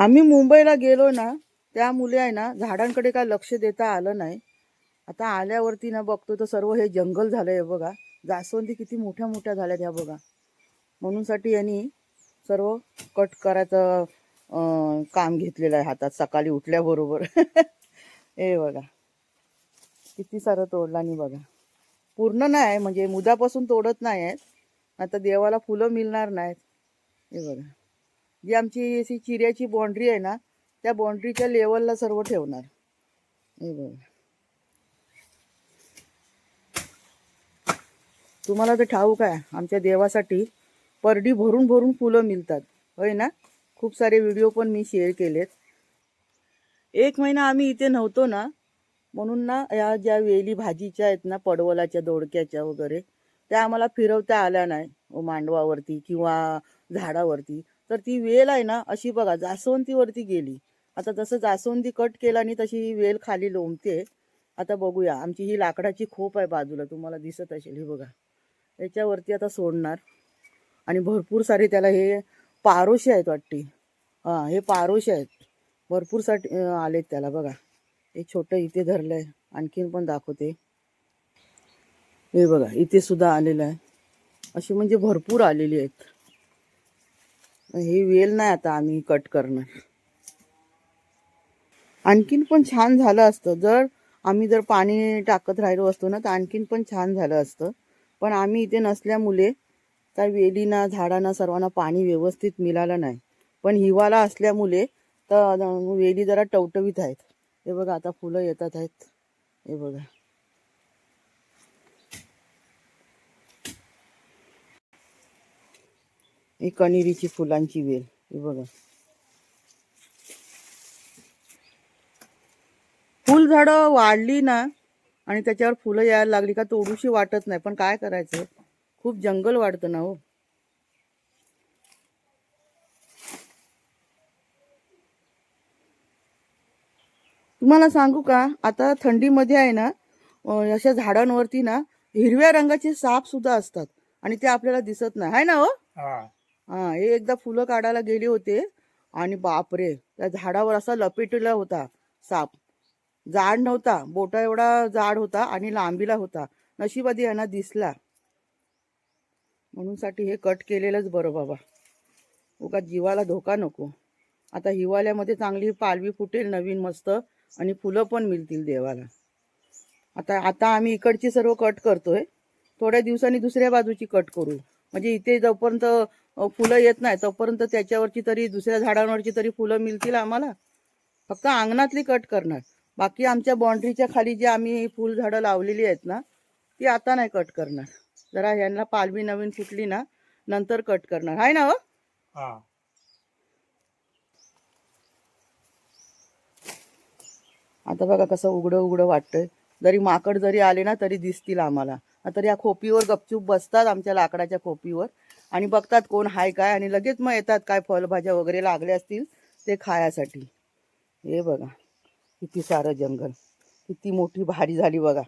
आम्ही मुंबईला गेलो ना त्या मुले आहे ना झाडांकडे काय लक्ष देता आलं नाही. आता आल्यावरती ना बघतो तर सर्व हे जंगल झालं आहे बघा. जास्वंदी किती मोठ्या मोठ्या झाल्यात ह्या बघा. म्हणूनसाठी यांनी सर्व कट करायचं काम घेतलेलं आहे हातात सकाळी उठल्याबरोबर. हे बघा. किती सारं तोडला आणि बघा. पूर्ण नाही म्हणजे मुदापासून तोडत नाही आहेत आता देवाला फुलं मिळणार नाहीत. हे बघा. जी आमची अशी चिऱ्याची बाँड्री आहे ना त्या बाँड्रीच्या लेवलला सर्व ठेवणार. हे बघा. तुम्हाला तर ठाऊक आहे आमच्या देवासाठी परडी भरून भरून फुलं मिळतात. होय ना? खूप सारे व्हिडिओ पण मी शेअर केलेत. एक महिना आम्ही इथे नव्हतो ना म्हणून ना या ज्या वेली भाजीच्या आहेत ना पडवलाच्या दोडक्याच्या वगैरे त्या आम्हाला फिरवता आल्या नाही. मांडवावरती किंवा झाडावरती. तर ती वेल आहे ना अशी बघा जास्वंतीवरती गेली. आता जसं जास्वंदी कट केला आणि तशी ही वेल खाली लोंबते. आता बघूया आमची ही लाकडाची खोप आहे बाजूला तुम्हाला दिसत असेल ही बघा. याच्यावरती आता सोडणार. आणि भरपूर सारे त्याला हे पारोशे आहेत वाटते. हां हे पारोशे आहेत. भरपूरसाठी आलेत त्याला बघा. हे छोटं इथे धरलं आहे. आणखीन पण दाखवते. हे बघा इथे सुद्धा आलेलं आहे. अशी म्हणजे भरपूर आलेली आहेत. हे वेल नाही आता आम्ही कट करणार. आणखीन पण छान झालं असतं. जर आम्ही जर पाणी टाकत राहिलो असतो ना तर आणखीन पण छान झालं असतं. पण आम्ही इथे नसल्यामुळे त्या वेलीना झाडांना सर्वांना पाणी व्यवस्थित मिळालं नाही. पण हिवाळा असल्यामुळे तर वेली जरा टवटवीत आहेत. हे बघा आता फुलं येतात आहेत. हे बघा. ही कणिरीची फुलांची वेल. हे बघा. फुलझाडं वाढली ना आणि त्याच्यावर फुलं यायला लागली का तोडूशी वाटत नाही. पण काय करायचं? खूप जंगल वाढतं ना हो. तुम्हाला सांगू का? आता थंडीमध्ये आहे ना अशा झाडांवरती ना हिरव्या रंगाचे साप सुद्धा असतात आणि ते आपल्याला दिसत नाही. आहे ना हो. हा हे एकदा फुलं काढायला गेले होते. आणि बापरे त्या झाडावर असा लपेटला होता. साप. जाड नव्हता. बोटा एवढा जाड होता आणि लांबीला होता. नशिबादी यांना दिसला. म्हणूनसाठी हे कट केलेलंच बरं बाबा. उगा जीवाला धोका नको. आता हिवाळ्यामध्ये चांगली पालवी फुटेल नवीन मस्त. आणि फुलं पण मिळतील देवाला. आता आता आम्ही इकडची सर्व कट करतोय. थोड्या दिवसांनी दुसऱ्या बाजूची कट करू. म्हणजे इथे जोपर्यंत फुलं येत नाही. तोपर्यंत त्याच्यावरची तरी दुसऱ्या झाडांवरची तरी फुलं मिळतील आम्हाला. फक्त अंगणातली कट करणार. बाकी आमच्या बाउंड्रीच्या खाली जी आम्ही फुल झाडं लावलेली आहेत ना ती आता नाही कट करणार. जरा यांना पालवी नवीन फुटली ना नंतर कट करणार. आहे ना हो? हा. आता बघा कसं उघडं उघडं वाटतंय. जरी माकड जरी आले ना तरी दिसतील आम्हाला. तर या खोपीवर गपचूप बसतात आमच्या लाकडाच्या खोपीवर. आणि बघतात कोण हाय काय आणि लगेच मग येतात काय फळभाज्या वगैरे लागल्या असतील ते खायासाठी. हे बघा किती सारं जंगल. किती मोठी भारी झाली बघा.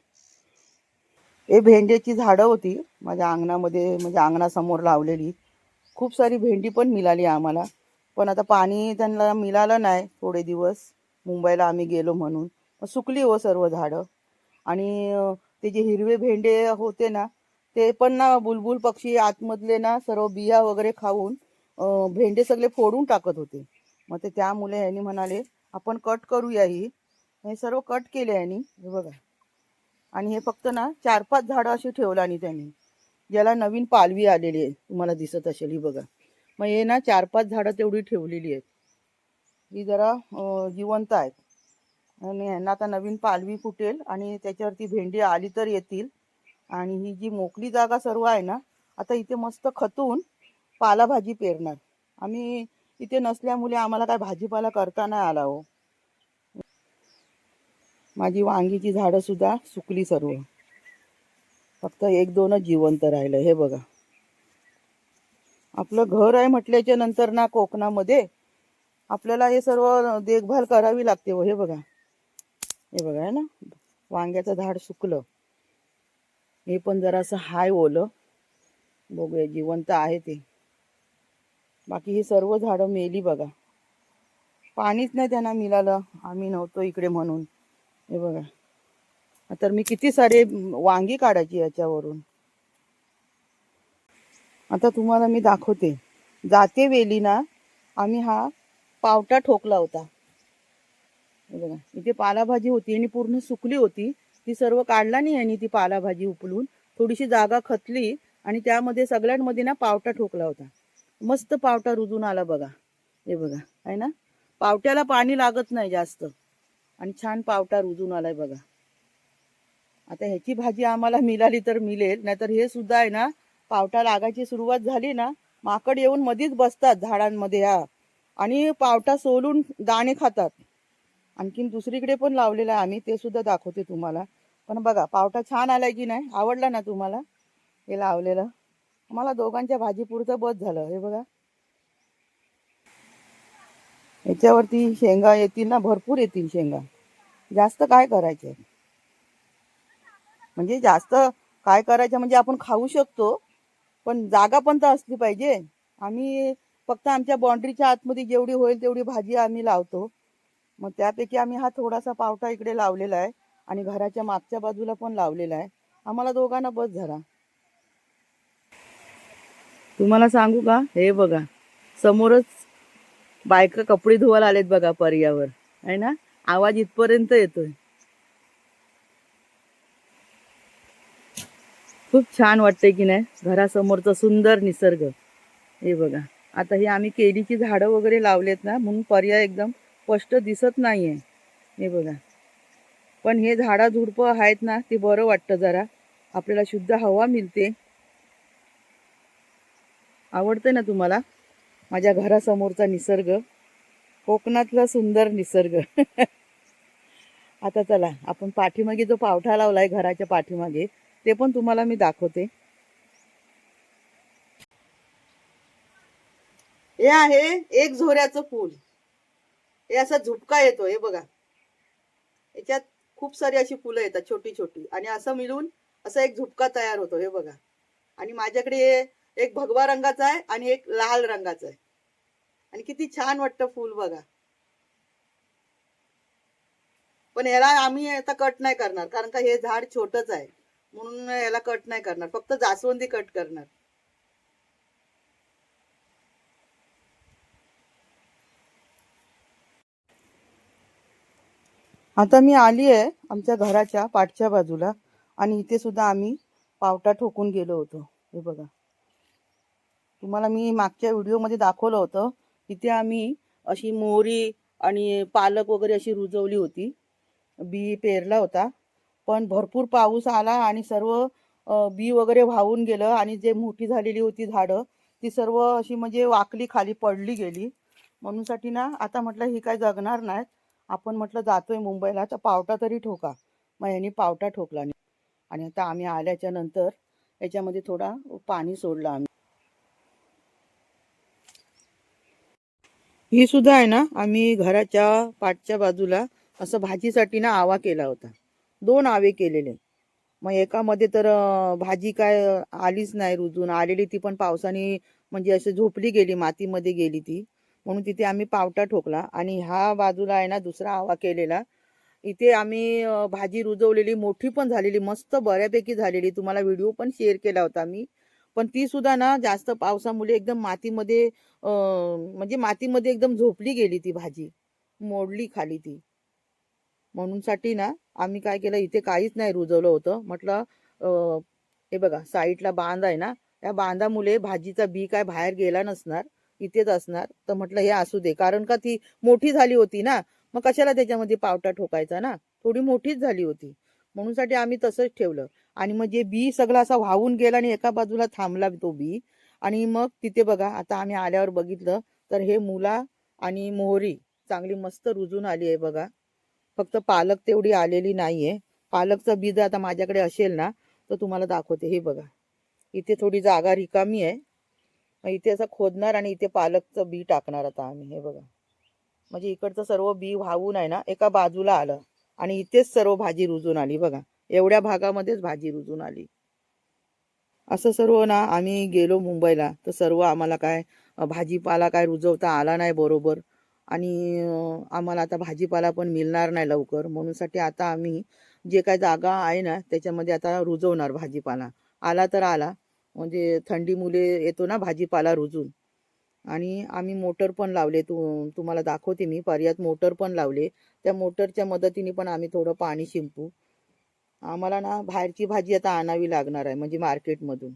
हे भेंड्याची झाडं होती माझ्या अंगणामध्ये म्हणजे अंगणासमोर लावलेली. खूप सारी भेंडी पण मिळाली आम्हाला. पण आता पाणी त्यांना मिळालं नाही थोडे दिवस. मुंबईला आम्ही गेलो म्हणून. मग सुकली हो सर्व झाडं. आणि ते जे हिरवे भेंडे होते ना ते पण ना बुलबुल पक्षी आतमधले ना सर्व बिया वगैरे खाऊन भेंडे सगळे फोडून टाकत होते. मग ते त्यामुळे यांनी म्हणाले आपण कट करूया ही. हे सर्व कट केले यांनी हे बघा. आणि हे फक्त ना चार पाच झाडं अशी ठेवलं आणि त्यांनी ज्याला नवीन पालवी आलेली आहे तुम्हाला दिसत असेल ही बघा. मग हे ना चार पाच झाडं तेवढी ठेवलेली आहेत. ही जरा जिवंत आहेत. आणि ह्यांना आता नवीन पालवी फुटेल आणि त्याच्यावरती भेंडी आली तर येतील. आणि ही जी मोकळी जागा सर्व आहे ना आता इथे मस्त खतून पालाभाजी पेरणार. आम्ही इथे नसल्यामुळे आम्हाला काय भाजीपाला करता नाही आला हो. माझी वांगीची झाडं सुद्धा सुकली सर्व. फक्त एक दोनच जिवंत राहिलं हे बघा. आपलं घर आहे म्हटल्याच्या नंतर ना कोकणामध्ये आपल्याला हे सर्व देखभाल करावी लागते हो हे बघा. हे बघा आहे ना? वांग्याचं झाड सुकलं. हे पण जरासं हाय ओलं. बघूया जिवंत आहे ते. बाकी ही सर्व झाडं मेली बघा. पाणीच नाही त्यांना मिळालं. आम्ही नव्हतो इकडे म्हणून. हे बघा. तर मी किती सारे वांगी काढायची याच्यावरून. आता तुम्हाला मी दाखवते. जाते वेली ना आम्ही हा पावटा ठोकला होता. बघा. इथे पालाभाजी होती आणि पूर्ण सुकली होती. ती सर्व काढला नाही आणि ती पालाभाजी उपलून. थोडीशी जागा खतली आणि त्यामध्ये सगळ्यांमध्ये ना पावटा ठोकला होता. मस्त पावटा रुजून आला बघा. हे बघा आहे ना? पावट्याला पाणी लागत नाही जास्त. आणि छान पावटा रुजून आलाय बघा. आता ह्याची भाजी आम्हाला मिळाली तर मिळेल नाहीतर हे सुद्धा आहे ना पावटा लागायची सुरुवात झाली ना माकड येऊन मधीच बसतात झाडांमध्ये हा. आणि पावटा सोलून दाणे खातात. आणखीन दुसरीकडे पण लावलेलं आहे. आम्ही ते सुद्धा दाखवते तुम्हाला. पण बघा पावटा छान आलाय की नाही? आवडला ना तुम्हाला? हे लावलेलं. मला दोघांच्या भाजी पुरतं बस झालं. हे बघा. याच्यावरती शेंगा येतील ना? भरपूर येतील शेंगा. जास्त काय करायचे? म्हणजे जास्त काय करायचं? म्हणजे आपण खाऊ शकतो पण जागा पण तर असली पाहिजे. आम्ही फक्त आमच्या बाउंड्रीच्या आतमध्ये जेवढी होईल तेवढी भाजी आम्ही लावतो. मग त्यापैकी आम्ही हा थोडासा पावटा इकडे लावलेला आहे आणि घराच्या मागच्या बाजूला पण लावलेला आहे. आम्हाला दोघांना बस झाला तुम्हाला सांगू का? हे बघा समोरच बायका कपडे धुवायला आलेत बघा पर्यावर. आहे ना? आवाज इथपर्यंत येतोय. खूप छान वाटतंय की नाही? घरासमोरचा सुंदर निसर्ग. हे बघा. आता हे आम्ही केळीची झाडं वगैरे लावलेत ना म्हणून पर्याय एकदम स्पष्ट दिसत नाहीये. हे बघा. पण हे झाडा झुडपं आहेत ना ते बरं वाटतं जरा. आपल्याला शुद्ध हवा मिळते. आवडते ना तुम्हाला? माझ्या घरासमोरचा निसर्ग. कोकणातला सुंदर निसर्ग. आता चला आपण पाठीमागे जो पावठा लावलाय घराच्या पाठीमागे ते पण तुम्हाला मी दाखवते. हे आहे एक झोऱ्याचं फूल हे असा झुपका येतो हे बघा. याच्यात खूप सारी अशी फुलं येतात छोटी छोटी. आणि असं मिळून असा एक झुपका तयार होतो हे बघा. आणि माझ्याकडे एक भगवा रंगाचा आहे आणि एक लाल रंगाचा आहे. आणि किती छान वाटतं फूल बघा. पण याला आम्ही आता कट नाही करणार कारण का हे झाड छोटच आहे. म्हणून याला कट नाही करणार. फक्त जास्वंदी कट करणार. आता मी आली आहे आमच्या घराच्या पाठच्या बाजूला आणि इथे सुद्धा आम्ही पावटा ठोकून गेलो होतो. हे बघा. तुम्हाला मी मागच्या व्हिडिओमध्ये दाखवलं होतं. तिथे आम्ही अशी मोहरी आणि पालक वगैरे अशी रुजवली होती. बी पेरला होता. पण भरपूर पाऊस आला आणि सर्व बी वगैरे वाहून गेलं आणि जे मोठी झालेली होती झाडं ती सर्व अशी म्हणजे वाकली खाली पडली गेली. म्हणूनसाठी ना आता म्हटलं ही काय जगणार नाहीत. आपण म्हटलं जातोय मुंबईला तर पावटा तरी ठोका. मग यांनी पावटा ठोकला नाही आणि आता आम्ही आल्याच्यानंतर याच्यामध्ये थोडा पाणी सोडलं आम्ही. ही सुद्धा आहे ना आम्ही घराच्या पाठच्या बाजूला असं भाजीसाठी ना आवा केला होता. दोन आवे केलेले. मग एकामध्ये तर भाजी काय आलीच नाही रुजून. आलेली ती पण पावसाने म्हणजे अशी झोपली गेली मातीमध्ये गेली ती. म्हणून तिथे आम्ही पावटा ठोकला आणि ह्या बाजूला आहे ना दुसरा आवा केलेला. इथे आम्ही भाजी रुजवलेली मोठी पण झालेली मस्त बऱ्यापैकी झालेली. तुम्हाला व्हिडिओ पण शेअर केला होता मी. पण ती सुद्धा ना जास्त पावसामुळे एकदम मातीमध्ये म्हणजे मातीमध्ये एकदम झोपली गेली ती भाजी. मोडली खाली ती. म्हणून साठी ना आम्ही काय केलं इथे काहीच नाही रुजवलं होतं. म्हटलं हे बघा साईडला बांध आहे ना त्या बांधामुळे भाजीचा बी काय बाहेर गेला नसणार. इथेच असणार. तर म्हटलं हे असू दे. कारण का ती मोठी झाली होती ना मग कशाला त्याच्यामध्ये पावटा ठोकायचा ना? थोडी मोठीच झाली होती. म्हणून साठी आम्ही तसंच ठेवलं. आणि मग जे बी सगळं असा वाहून गेला आणि एका बाजूला थांबला तो बी. आणि मग तिथे बघा आता आम्ही आल्यावर बघितलं तर हे मुला आणि मोहरी चांगली मस्त रुजून आली आहे बघा. फक्त पालक तेवढी आलेली नाहीये. पालकचं बी जर आता माझ्याकडे असेल ना तर तुम्हाला दाखवते. हे बघा. इथे थोडी जागा रिकामी आहे. मग इथे असं खोदणार आणि इथे पालकचं बी टाकणार आता आम्ही हे बघा. म्हणजे इकडचं सर्व बी वाहून आहे ना एका बाजूला आलं आणि इथेच सर्व भाजी रुजून आली बघा. एवढ्या भागामध्येच भाजी रुजून आली. असं सर्व ना आम्ही गेलो मुंबईला तर सर्व आम्हाला काय भाजीपाला काय रुजवता आला नाही बरोबर. आणि आम्हाला आता भाजीपाला पण मिळणार नाही लवकर. म्हणूनसाठी आता आम्ही जे काय जागा आहे ना त्याच्यामध्ये आता रुजवणार भाजीपाला. आला तर आला म्हणजे थंडी मुले येतो ना भाजीपाला रुजून. आणि आम्ही मोटर पण लावले तू तुम्हाला दाखवते मी पर्यात मोटर पण लावले. त्या मोटरच्या मदतीने पण आम्ही थोडं पाणी शिंपू. आम्हाला ना बाहेरची भाजी आता आणावी लागणार आहे म्हणजे मार्केटमधून.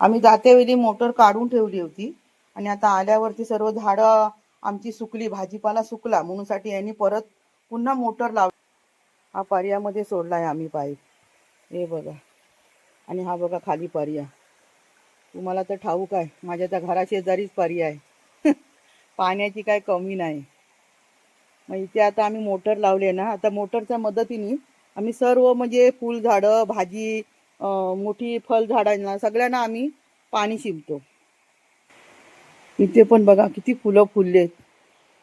आम्ही जातेवेळी मोटर काढून ठेवली होती. आणि आता आल्यावरती सर्व झाडं आमची सुकली भाजीपाला सुकला म्हणूनसाठी यांनी परत पुन्हा मोटर लाव हा पर्यामध्ये सोडला आहे आम्ही पाईप. हे बघा. आणि हा बघा खाली पर्या. तुम्हाला तर ठाऊक आहे माझ्या तर घराशेजारीच परी आहे. पाण्याची काय कमी नाही. मग इथे आता आम्ही मोटर लावले ना आता मोटरच्या मदतीने आम्ही सर्व म्हणजे फुलझाडं भाजी अं, मोठी फळझाडांना सगळ्यांना आम्ही पाणी शिंपतो इथे पण बघा किती फुलं फुललेत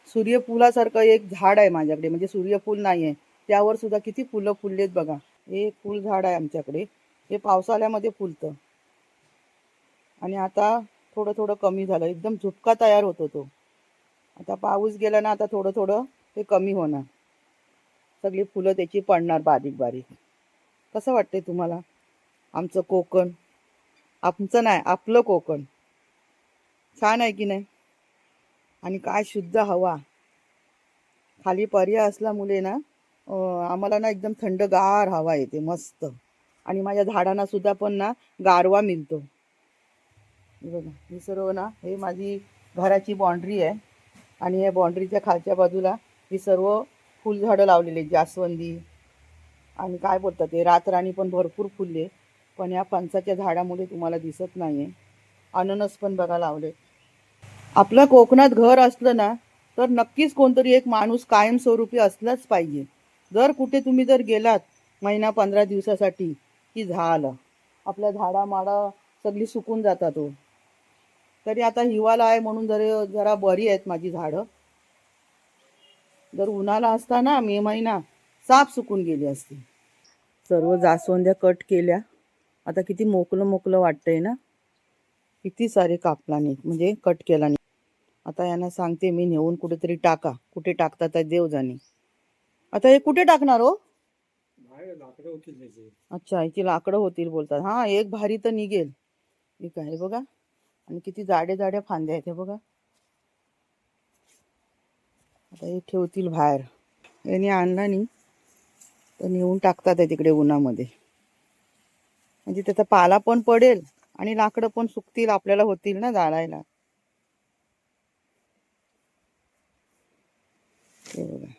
सूर्यफुलासारखं एक झाड आहे माझ्याकडे म्हणजे सूर्यफूल नाही आहे त्यावर सुद्धा किती फुलं फुललेत बघा. हे फुलझाड फुल झाड आहे आमच्याकडे. हे पावसाळ्यामध्ये फुलतं. आणि आता थोडं थोडं कमी झालं. एकदम झुपका तयार होतो तो. आता पाऊस गेला ना आता थोडं थोडं ते कमी होणार. सगळी फुलं त्याची पडणार बारीक बारीक. कसं वाटते तुम्हाला? आमचं कोकण. आमचं नाही आपलं कोकण. छान आहे की नाही? आणि काय शुद्ध हवा. खाली पर्याय असल्यामुळे ना आम्हाला ना एकदम थंडगार हवा येते मस्त. आणि माझ्या झाडांना सुद्धा पण ना गारवा मिळतो. बघा ही सर्व ना हे माझी घराची बाँड्री आहे. आणि या बाँड्रीच्या खालच्या बाजूला ही सर्व फुलझाडं लावलेली जास्वंदी. आणि काय बोलतात ते रातराणी पण भरपूर फुलले पण या फणसाच्या झाडामुळे तुम्हाला दिसत नाही आहे अननस पण बघा लावले. आपलं कोकणात घर असलं ना तर नक्कीच कोणतरी एक माणूस कायमस्वरूपी असलाच पाहिजे. जर कुठे तुम्ही जर गेलात महिना पंधरा दिवसासाठी की झालं. आपल्या झाडामाडा सगळी सुकून जातात हो. तरी आता हिवाळा आहे म्हणून जर जरा बरी आहेत माझी झाडं. जर उन्हाळा असता ना मे महिना साप सुकून गेली असती. सर्व जास्वंद्या कट केल्या. आता किती मोकलं मोकलं वाटतंय ना. किती सारे कापला नाही म्हणजे कट केला नाही आता यांना सांगते मी नेऊन कुठेतरी टाका. कुठे टाकतात ते देव जाणे आता हे कुठे टाकणार हो? अच्छा याची लाकडं होतील बोलतात. हा एक भारी तर निघेल. ठीक आहे बघा. आणि किती जाड्या जाड्या फांद्या आहेत हे बघा. आता हे ठेवतील बाहेर. याने आणला नाही तर नेऊन टाकतात आहे तिकडे उन्हामध्ये. म्हणजे त्याचा पाला पण पडेल आणि लाकडं पण सुकतील आपल्याला होतील ना जाळायला. हे बघा.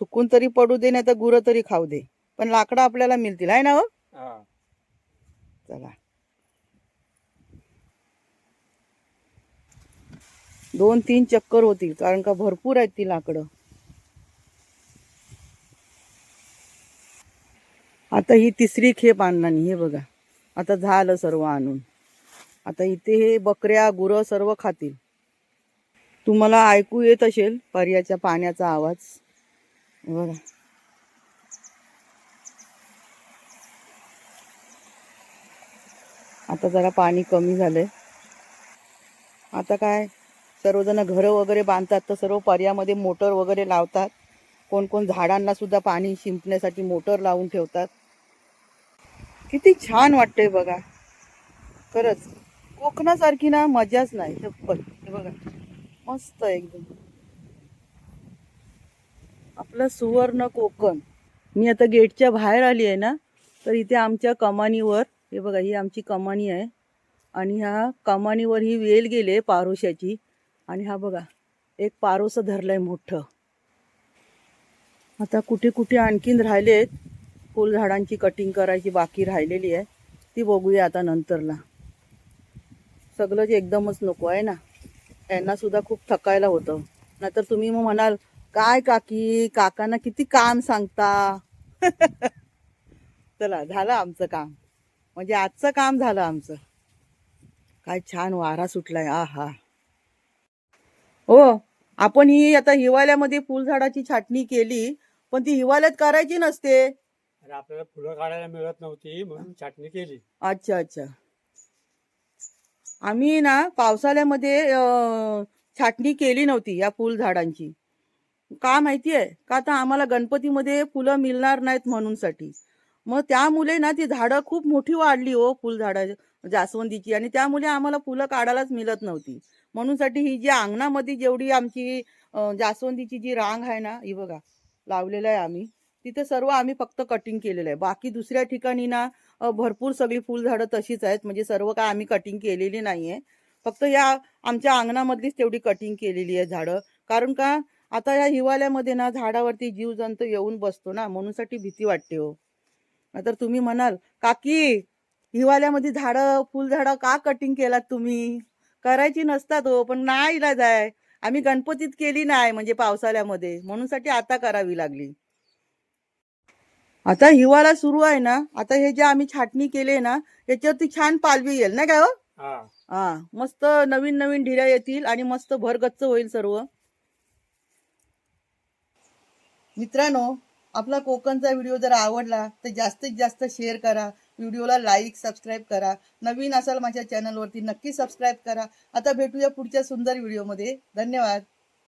सुकून तरी पडू दे नाही तर गुरं तरी खाऊ दे. पण लाकडं आपल्याला मिळतील आहे ना हा. चला. दोन तीन चक्कर होतील कारण का भरपूर आहेत ती लाकडं. आता ही तिसरी खेप आणणार हे बघा. आता झालं सर्व आणून. आता इथे हे बकऱ्या गुरं सर्व खातील. तुम्हाला ऐकू येत असेल पर्याच्या पाण्याचा आवाज. बघा. आता जरा पाणी कमी झालंय. आता काय? सर्वजण घरं वगैरे बांधतात तर सर्व पर्यामध्ये मोटर वगैरे लावतात. कोण कोण झाडांना सुद्धा पाणी शिंपण्यासाठी मोटर लावून ठेवतात. किती छान वाटतंय बघा. खरंच कोकणासारखी ना मजाच नाही. हे बघा मस्त एकदम. आपलं सुवर्ण कोकण. मी आता गेटच्या बाहेर आली आहे ना तर इथे आमच्या कमानीवर हे बघा ही आमची कमानी आहे. आणि ह्या कमानीवर ही वेल गेले पारोशाची आणि हा बघा एक पारोसं धरलंय मोठं. आता कुठे कुठे आणखीन राहिलेत फुलझाडांची कटिंग करायची बाकी राहिलेली आहे ती बघूया आता नंतरला. सगळंच एकदमच नको आहे ना? यांना सुद्धा खूप थकायला होतं. नाहीतर तुम्ही मग म्हणाल काय काकी काकांना किती काम सांगता? चला झालं आमचं काम. म्हणजे आजचं काम झालं आमचं. काय छान वारा सुटलाय. आ हा हो आपण ही आता हिवाळ्यामध्ये फुलझाडाची छाटणी केली पण ती हिवाळ्यात करायची नसते. आपल्याला फुलं काढायला मिळत नव्हती म्हणून छाटणी केली. अच्छा अच्छा. आम्ही ना पावसाळ्यामध्ये अं, छाटणी केली नव्हती या फुल झाडांची का माहितीये? का आता आम्हाला गणपतीमध्ये फुलं मिळणार नाहीत म्हणूनसाठी. मग त्यामुळे ना ती झाडं खूप मोठी वाढली हो फुलझाडं जास्वंदीची. आणि त्यामुळे आम्हाला फुलं काढायलाच मिळत नव्हती. म्हणूनसाठी ही जी अंगणामध्ये जेवढी आमची जास्वंदीची जी रांग आहे ना ही बघा लावलेलं आहे आम्ही तिथे सर्व आम्ही फक्त कटिंग केलेलं आहे. बाकी दुसऱ्या ठिकाणी ना भरपूर सगळी फुलझाडं तशीच आहेत म्हणजे सर्व काय आम्ही कटिंग केलेली नाहीये. फक्त या आमच्या अंगणामधलीच तेवढी कटिंग केलेली आहे झाडं. कारण का आता या हिवाळ्यामध्ये ना झाडावरती जीवजंतू येऊन बसतो ना म्हणूनसाठी भीती वाटते हो. तर तुम्ही म्हणाल काकी हिवाळ्यामध्ये झाडं फुलझाडं का कटिंग केलात तुम्ही? करायची नसतात हो पण नाही इलाज आहे आम्ही गणपतीत केली नाही म्हणजे पावसाळ्यामध्ये. म्हणूनसाठी आता करावी लागली. आता हिवाळा सुरू आहे ना आता हे जे आम्ही छाटणी केले ना याच्यावरती छान पालवी येईल नाही काय हो? हा. हा मस्त नवीन नवीन ढिऱ्या येतील आणि मस्त भरगच्च होईल सर्व. मित्रांनो आपला कोकणचा व्हिडिओ जर आवडला तर जास्तीत जास्त शेअर करा. व्हिडिओला लाईक सबस्क्राईब करा. नवीन असाल माझ्या चॅनलवरती नक्की सबस्क्राईब करा. आता भेटूया पुढच्या सुंदर व्हिडिओमध्ये. धन्यवाद.